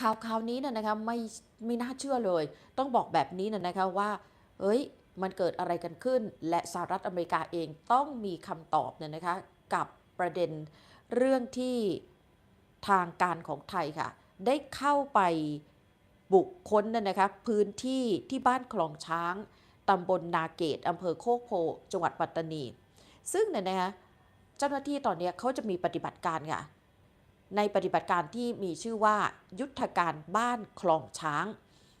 ข่าวข่าวนี้นะนะคะไม่ไม่น่าเชื่อเลย ต้องบอกแบบนี้นะนะคะว่าเอ้ยมันเกิดอะไรกันขึ้น และสหรัฐอเมริกาเองต้องมีคำตอบเนี่ยนะคะกับประเด็นเรื่องที่ทางการของไทยค่ะ ได้เข้าไปบุกค้นนะนะคะพื้นที่ที่บ้านคลองช้างตำบลนาเกตอำเภอโคกโพจังหวัดปัตตานี ซึ่งเนี่ยนะคะเจ้าหน้าที่ตอนนี้เขาจะมีปฏิบัติการค่ะ ในปฏิบัติการที่มีชื่อว่ายุทธการบ้านคลองช้าง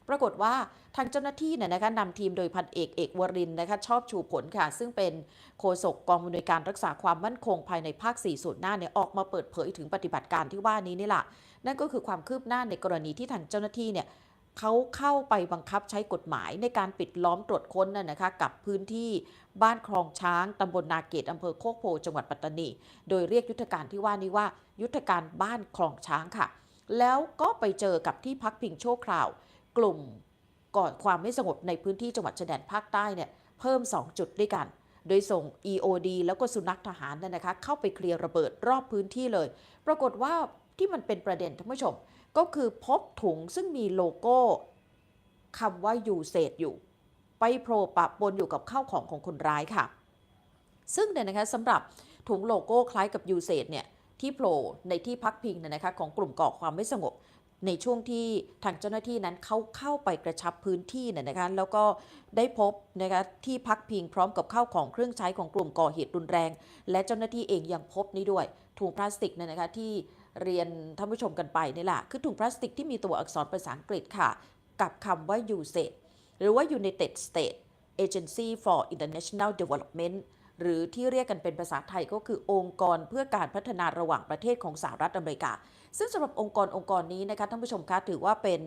ปรากฏว่าทางเจ้าหน้าที่เนี่ยนะคะนำทีมโดยพันเอกเอกวรินนะคะชอบชูผลค่ะ ซึ่งเป็นโฆษกกองบำนวยการรักษาความมั่นคงภายในภาค 4 ส่วนหน้าเนี่ยออกมาเปิดเผยถึงปฏิบัติการที่ว่านี้นี่แหละนั่นก็คือความคืบหน้าในกรณีที่ทางเจ้าหน้าที่เนี่ย เขาเข้าไปบังคับใช้กฎหมายในการปิดล้อมตรวจค้นน่ะนะคะกับพื้นที่บ้านคลองช้างตำบลนาเกตอำเภอโคกโพจังหวัดปัตตานี โดยเรียกยุทธการที่ว่านี้ว่า ยุทธการบ้านคลองช้างค่ะ แล้วก็ไปเจอกับที่พักพิงชั่วคราว กลุ่มก่อความไม่สงบในพื้นที่จังหวัดชายแดนภาคใต้เนี่ยเพิ่ม 2 จุดด้วยกัน โดยส่ง EOD แล้วก็สุนัขทหารนี่ยนะคะเข้าไปเคลียร์ระเบิดรอบพื้นที่เลย ปรากฏว่าที่มันเป็นประเด็นท่านผู้ชม ก็คือพบถุงซึ่งมีโลโก้คำว่ายูเซตอยู่ ไปโผล่ปะปนอยู่กับข้าวของของคนร้ายค่ะ ซึ่งเนี่ยนะคะสำหรับถุงโลโก้คล้ายกับยูเซตเนี่ยที่โผล่ในที่พักพิงเนี่ยนะคะของกลุ่มก่อความไม่สงบในช่วงที่ทางเจ้าหน้าที่นั้นเขาเข้าไปกระชับพื้นที่เนี่ยนะคะแล้วก็ได้พบนะคะที่พักพิงพร้อมกับข้าวของเครื่องใช้ของกลุ่มก่อเหตุรุนแรง และเจ้าหน้าที่เองยังพบนี่ด้วยถุงพลาสติกเนี่ยนะคะที่ เรียนท่านผู้ชมกันไปนี่แหละคือถุงพลาสติกที่มีตัวอักษรภาษาอังกฤษค่ะ กับคำว่า USAID หรือว่า United States Agency for International Development หรือที่เรียกกันเป็นภาษาไทยก็คือองค์กรเพื่อการพัฒนาระหว่างประเทศของสหรัฐอเมริกา ซึ่งสำหรับองค์กรองค์กรนี้นะคะท่านผู้ชมคะถือว่าเป็น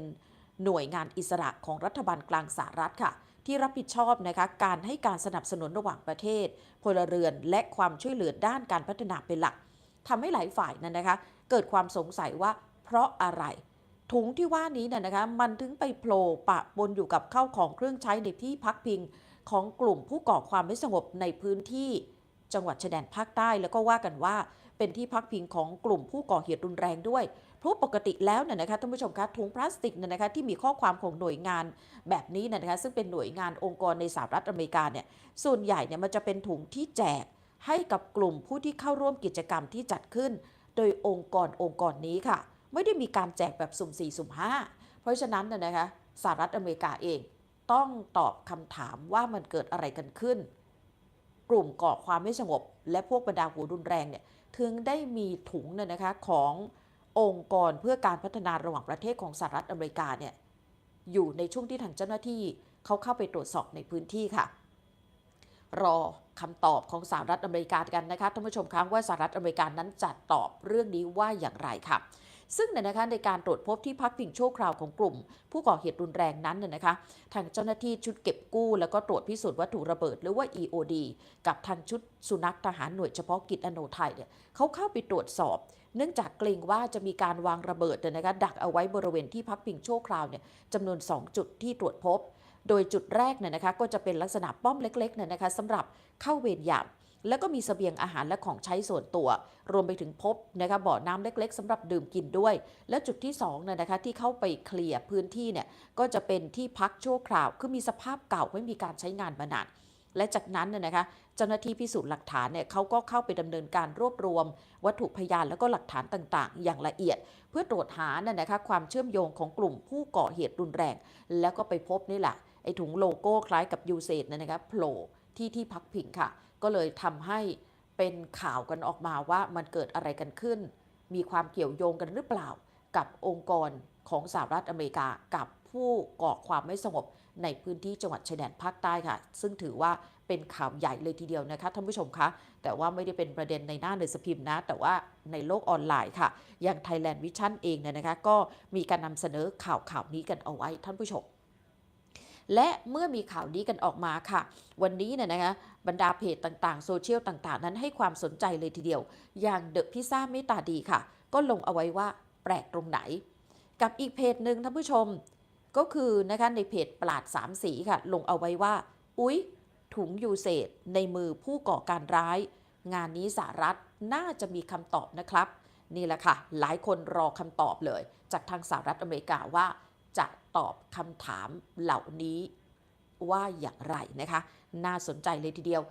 หน่วยงานอิสระของรัฐบาลกลางสหรัฐค่ะ ที่รับผิดชอบนะคะการให้การสนับสนุนระหว่างประเทศ พลเรือนและความช่วยเหลือด้านการพัฒนาเป็นหลักทำให้หลายฝ่ายนั้นนะคะ เกิดความสงสัยว่าเพราะอะไร ถุงที่ว่านี้เนี่ยนะคะมันถึงไปโผล่ปะปนอยู่กับข้าวของเครื่องใช้ในที่พักพิงของกลุ่มผู้ก่อความไม่สงบในพื้นที่จังหวัดชายแดนภาคใต้แล้วก็ว่ากันว่าเป็นที่พักพิงของกลุ่มผู้ก่อเหตุรุนแรงด้วย เพราะปกติแล้วเนี่ยนะคะท่านผู้ชมคะถุงพลาสติกเนี่ยนะคะที่มีข้อความของหน่วยงานแบบนี้เนี่ยนะคะซึ่งเป็นหน่วยงานองค์กรในสหรัฐอเมริกาเนี่ยส่วนใหญ่เนี่ยมันจะเป็นถุงที่แจกให้กับกลุ่มผู้ที่เข้าร่วมกิจกรรมที่จัดขึ้น โดยองค์กรองค์กรนี้ค่ะ ไม่ได้มีการแจกแบบสุ่ม 4 สุ่ม 5 เพราะฉะนั้นน่ยนะคะสหรัฐอเมริกาเองต้องตอบคำถามว่ามันเกิดอะไรกันขึ้น กลุ่มก่อความไม่สงบ และพวกบรรดาหัวรุนแรงเนี่ยถึงได้มีถุงเนี่ยนะคะขององค์กรเพื่อการพัฒนาระหว่างประเทศของสหรัฐอเมริกาเนี่ยอยู่ในช่วงที่ทางเจ้าหน้าที่เขาเข้าไปตรวจสอบในพื้นที่ค่ะ รอคำตอบของสหรัฐอเมริกากันนะคะท่านผู้ชมคะว่าสหรัฐอเมริกานั้นจะตอบเรื่องนี้ว่าอย่างไรค่ะ ซึ่งเนี่ยนะคะในการตรวจพบที่พักพิงชั่วคราวของกลุ่ม ผู้ก่อเหตุรุนแรงนั้นเนี่ยนะคะ ทางเจ้าหน้าที่ชุดเก็บกู้ แล้วก็ตรวจพิสูจน์วัตถุระเบิดหรือว่า EOD กับทางชุดสุนัขทหารหน่วยเฉพาะกิจอโนไทยเนี่ยเขาเข้าไปตรวจสอบเนื่องจากเกรงว่าจะมีการวางระเบิดเนี่ยนะคะดักเอาไว้บริเวณที่พักพิงชั่วคราวเนี่ยจำนวน 2 จุดที่ตรวจพบ โดยจุดแรกเนี่ยนะคะก็จะเป็นลักษณะป้อมเล็กๆเนี่ยนะคะสำหรับเข้าเวรยามแล้วก็มีเสบียงอาหารและของใช้ส่วนตัว รวมไปถึงพบนะคะบ่อน้ำเล็ก ๆสำหรับดื่มกินด้วย และจุดที่2เนี่ยนะคะที่เข้าไปเคลียร์พื้นที่เนี่ยก็จะเป็นที่พักชั่วคราว คือมีสภาพเก่าไม่มีการใช้งานมานานและจากนั้นเนี่ยนะคะเจ้าหน้าที่พิสูจน์หลักฐานเนี่ยเขาก็เข้าไปดำเนินการรวบรวม วัตถุพยานแล้วก็หลักฐานต่างๆ อย่างละเอียด เพื่อตรวจหาน่ยนะคะความเชื่อมโยงของกลุ่มผู้ก่อเหตุรุนแรง แล้วก็ไปพบนี่แหละ ไอถุงโลโก้คล้ายกับยูเซตเนี่ยนะคะโผล่ที่ที่พักพิงค่ะ ก็เลยทำให้เป็นข่าวกันออกมาว่ามันเกิดอะไรกันขึ้น มีความเกี่ยวโยงกันหรือเปล่า กับองค์กรของสหรัฐอเมริกากับผู้ก่อความไม่สงบในพื้นที่จังหวัดชายแดนภาคใต้ค่ะ ซึ่งถือว่าเป็นข่าวใหญ่เลยทีเดียวนะคะท่านผู้ชมคะ แต่ว่าไม่ได้เป็นประเด็นในหน้าหนังสือพิมพ์นะ แต่ว่าในโลกออนไลน์ค่ะ อย่าง Thailand Vision เองเนี่ยนะคะ ก็มีการนำเสนอข่าวข่าวนี้กันเอาไว้ท่านผู้ชม และเมื่อมีข่าวนี้กันออกมาค่ะ วันนี้เนี่ยนะคะบรรดาเพจต่างๆ โซเชียลต่างๆ นั้นให้ความสนใจเลยทีเดียว อย่างเดอะพิซซ่าเมตาดีค่ะ ก็ลงเอาไว้ว่าแปลกตรงไหน กับอีกเพจหนึ่งท่านผู้ชม ก็คือนะคะในเพจปราดสามสีค่ะ ลงเอาไว้ว่า อุ๊ย ถุงยูเซตในมือผู้ก่อการร้าย งานนี้สหรัฐน่าจะมีคำตอบนะครับ นี่แหละค่ะ หลายคนรอคำตอบเลย จากทางสหรัฐอเมริกาว่า จะตอบคำถามเหล่านี้ว่าอย่างไรนะคะ น่าสนใจเลยทีเดียว